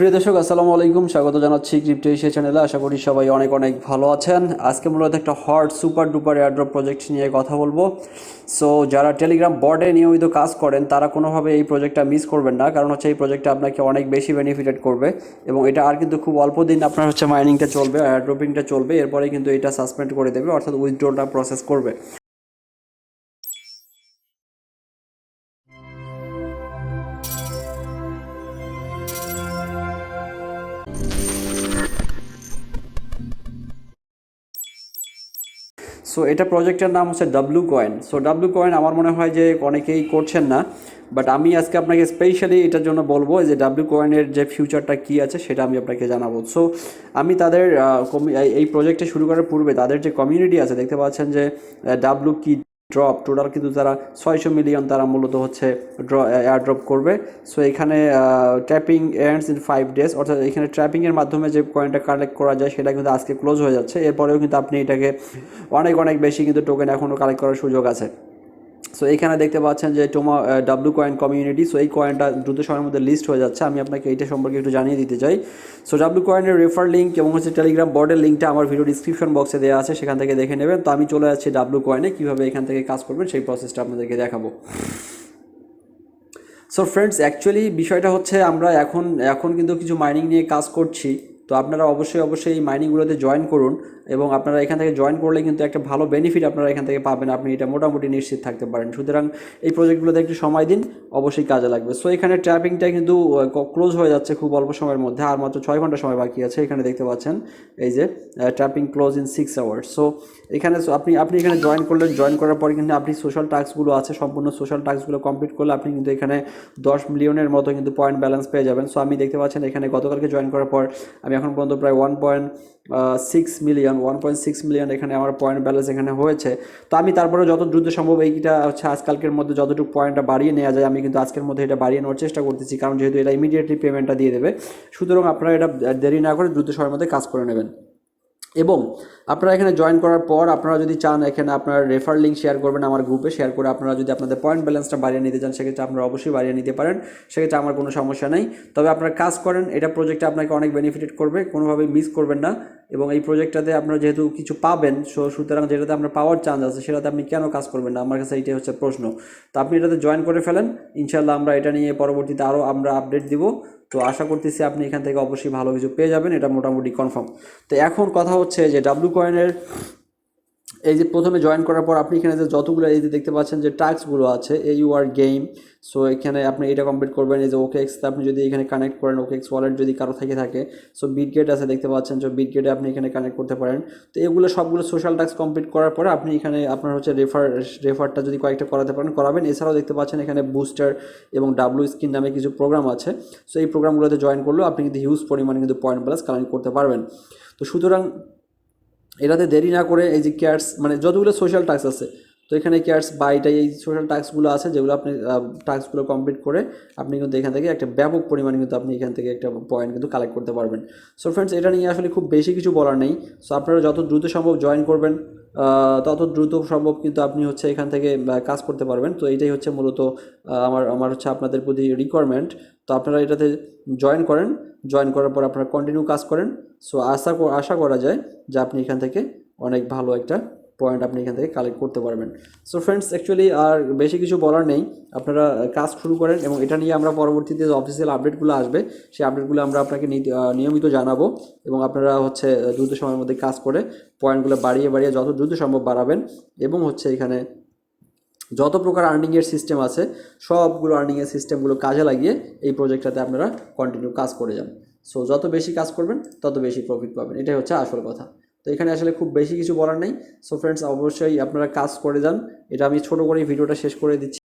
প্রিয় দর্শক, আসসালামু আলাইকুম। স্বাগত জানাচ্ছি ক্রিপ্টো এশিয়া চ্যানেলে আশা করি সবাই অনেক অনেক ভালো আছেন। আজকে মূলত একটা hot super duper airdrop project নিয়ে কথা বলব। সো যারা টেলিগ্রাম বর্ডে নিয়মিত কাজ করেন, তারা কোনোভাবে এই প্রজেক্টটা মিস করবেন না। কারণ হচ্ছে এই প্রজেক্টটা আপনাকে অনেক বেশি বেনিফিটেড করবে। এবং এটা আর কিন্তু খুব অল্প দিন আপনার হচ্ছে মাইনিংটা চলবে এয়ারড্রপিংটা চলবে। এরপরে কিন্তু এটা সাসপেন্ড করে দেবে, অর্থাৎ উইথড্রোটা প্রসেস করবে। সো এটা প্রজেক্টের নাম হচ্ছে W coin so W coin আমার মনে হয় যে অনেকেই করছেন না বাট আমি আজকে আপনাকে স্পেশালি এটার জন্য বলব যে ডাব্লু কয়েনের যে ফিউচারটা কী আছে সেটা আমি আপনাকে জানাব। সো আমি তাদের এই প্রজেক্টে শুরু করার পূর্বে তাদের যে কমিউনিটি আছে, দেখতে পাচ্ছেন যে ডাব্লু কি ড্রপ টোটাল কিন্তু তারা ছয়শো মিলিয়ন তারা মূলত হচ্ছে ড্র এয়ার ড্রপ করবে। সো এখানে trapping ends in five days অর্থাৎ এখানে ট্র্যাপিংয়ের মাধ্যমে যে কয়েনটা কালেক্ট করা যায়, সেটা কিন্তু আজকে ক্লোজ হয়ে যাচ্ছে। এরপরেও কিন্তু আপনি এটাকে অনেক অনেক বেশি কিন্তু টোকেন এখনও কালেক্ট করার সুযোগ আছে। সো এখানে দেখতে পাচ্ছেন যে টোমা ডাব্লু কয়েন কমিউনিটি সো এই কয়েনটা দ্রুত সময়ের মধ্যে লিস্ট হয়ে যাচ্ছে। আমি আপনাকে এইটা সম্পর্কে একটু জানিয়ে দিতে চাই। সো ডাব্লু কয়েনের রেফার লিঙ্ক এবং হচ্ছে টেলিগ্রাম বোর্ডের লিঙ্কটা আমার ভিডিও ডিসক্রিপশন বক্সে দেওয়া আছে, সেখান থেকে দেখে নেবেন। তো আমি চলে যাচ্ছি ডাব্লু কয়েনে কীভাবে এখান থেকে কাজ করবেন সেই প্রসেসটা আপনাদেরকে দেখাবো। সো ফ্রেন্ডস অ্যাকচুয়ালি বিষয়টা হচ্ছে আমরা এখন এখন কিন্তু কিছু মাইনিং নিয়ে কাজ করছি। তো আপনারা অবশ্যই অবশ্যই এই মাইনিংগুলোতে জয়েন করুন। এবং আপনারা এখান থেকে জয়েন করলে কিন্তু একটা ভালো বেনিফিট আপনারা এখান থেকে পাবেন। আপনি এটা মোটামুটি নিশ্চিত থাকতে পারেন। সুতরাং এই প্রজেক্টগুলোতে একটু সময় দিন, অবশ্যই কাজে লাগবে। সো এখানে ট্র্যাপিংটা কিন্তু ক্লোজ হয়ে যাচ্ছে খুব অল্প সময়ের মধ্যে। আর মাত্র ছয় ঘণ্টা সময় বাকি আছে এখানে দেখতে পাচ্ছেন। এই যে trapping close in six hours so এখানে আপনি আপনি এখানে জয়েন করলেন জয়েন করার পরে কিন্তু আপনি সোশ্যাল টাস্কগুলো আছে, সম্পূর্ণ সোশ্যাল টাস্কগুলো কমপ্লিট করলে আপনি কিন্তু এখানে দশ মিলিয়নের মতো কিন্তু পয়েন্ট ব্যালেন্স পেয়ে যাবেন। সো আমি দেখতে পাচ্ছেন এখানে গতকালকে জয়েন করার পর আমি এখন পর্যন্ত প্রায় one point six million one point six million এখানে আমার পয়েন্ট ব্যালেন্স এখানে হয়েছে। তো আমি তারপরে যত দ্রুত সম্ভব এইটা হচ্ছে আজকালকের মধ্যে যতটুকু পয়েন্টটা বাড়িয়ে নেওয়া যায়, আমি কিন্তু আজকের মধ্যে এটা বাড়িয়ে নেওয়ার চেষ্টা করতেছি, কারণ যেহেতু এটা ইমিডিয়েটলি পেমেন্টটা দিয়ে দেবে। সুতরাং আপনারা এটা দেরি না করে দ্রুত সময়ের মধ্যে কাজ করে নেবেন। এবং আপনারা এখানে জয়েন করার পর আপনারা যদি চান এখানে আপনার রেফার লিঙ্ক শেয়ার করবেন আমার গ্রুপে শেয়ার করে আপনারা যদি আপনাদের পয়েন্ট ব্যালেন্সটা বাড়িয়ে নিতে চান, সেক্ষেত্রে আপনারা অবশ্যই বাড়িয়ে নিতে পারেন, সেক্ষেত্রে আমার কোনো সমস্যা নেই। তবে আপনারা কাজ করেন, এটা প্রজেক্টে আপনাকে অনেক বেনিফিটেড করবে কোনোভাবেই মিস করবেন না। এবং এই প্রজেক্টটাতে আপনারা যেহেতু কিছু পাবেন সো সুতরাং যেটাতে আপনার পাওয়ার চান্স আছে, সেটাতে আপনি কেন কাজ করবেন না? আমার কাছে এইটাই হচ্ছে প্রশ্ন। তো আপনি এটাতে জয়েন করে ফেলেন ইনশাল্লাহ আমরা এটা নিয়ে পরবর্তীতে আরও আমরা আপডেট দিব। তো আশা করতেছি আপনি এখান থেকে অবশ্যই ভালো কিছু পেয়ে যাবেন, এটা মোটামুটি কনফার্ম তো এখন কথা হচ্ছে যে ডাব্লু কয়েনের এই যে প্রথমে জয়েন করার পর আপনি এখানে যে যতগুলো এই যে দেখতে পাচ্ছেন যে টাস্কগুলো আছে এ ইউ আর গেম সো এখানে আপনি এটা কমপ্লিট করবেন, এই যে ওকে এক্স আপনি যদি এখানে কানেক্ট করেন ওকে এক্স ওয়ালেট যদি কারও থেকে থাকে সো বিটগেট আছে দেখতে পাচ্ছেন সো বিটগেটে আপনি এখানে কানেক্ট করতে পারেন। তো এগুলো সবগুলো সোশ্যাল টাস্ক কমপ্লিট করার পরে আপনি এখানে আপনার হচ্ছে রেফার রেফারটা যদি কয়েকটা করাতে পারেন, করাবেন। এছাড়াও দেখতে পাচ্ছেন এখানে বুস্টার এবং ডাব্লু স্কিন নামে কিছু প্রোগ্রাম আছে সো এই প্রোগ্রামগুলোতে জয়েন করলেও আপনি কিন্তু হিউজ পরিমাণে কিন্তু পয়েন্ট প্লাস কালেক্ট করতে পারবেন। তো সুতরাং এটাতে দেরি না করে এই যে কেয়ার্স মানে যতগুলো সোশ্যাল টাস্ক আছে তো এখানে কেয়ার্স বাইটাই এই সোশ্যাল টাস্কগুলো আছে, যেগুলো আপনি টাস্কগুলো কমপ্লিট করে আপনি কিন্তু এখান থেকে একটা ব্যাপক পরিমাণে কিন্তু আপনি এখান থেকে একটা পয়েন্ট কিন্তু কালেক্ট করতে পারবেন। সো ফ্রেন্ডস এটা নিয়ে আসলে খুব বেশি কিছু বলার নেই। সো আপনারা যত দ্রুত সম্ভব জয়েন করবেন তত দ্রুত সম্ভব কিন্তু আপনি হচ্ছে এখান থেকে কাজ করতে পারবেন। তো এইটাই হচ্ছে মূলত আমার আমার হচ্ছে আপনাদের প্রতি রিকোয়ারমেন্ট তো আপনারা এটাতে জয়েন করেন জয়েন করার পর আপনারা কন্টিনিউ কাজ করেন। সো আশা আশা করা যায় যে আপনি এখান থেকে অনেক ভালো একটা পয়েন্ট আপনি এখান থেকে কালেক্ট করতে পারবেন। সো ফ্রেন্ডস অ্যাকচুয়ালি আর বেশি কিছু বলার নেই। আপনারা কাজ শুরু করেন এবং এটা নিয়ে আমরা পরবর্তীতে যে অফিসিয়াল আপডেটগুলো আসবে, সেই আপডেটগুলো আমরা আপনাকে নিয়মিত জানাব এবং আপনারা হচ্ছে দ্রুত সময়ের মধ্যে কাজ করে পয়েন্টগুলো বাড়িয়ে বাড়িয়ে যত দ্রুত সম্ভব বাড়াবেন এবং হচ্ছে এখানে যত প্রকার আর্নিংয়ের সিস্টেম আছে, সবগুলো আর্নিংয়ের সিস্টেমগুলো কাজে লাগিয়ে এই প্রজেক্টটাতে আপনারা কন্টিনিউ কাজ করে যান। সো যত বেশি কাজ করবেন, তত বেশি প্রফিট পাবেন। এটাই হচ্ছে আসল কথা। তো এখানে আসলে খুব বেশি কিছু বলার নেই। সো ফ্রেন্ডস অবশ্যই আপনারা কাজ করে যান। এটা আমি ছোটো করে ভিডিওটা শেষ করে দিচ্ছি।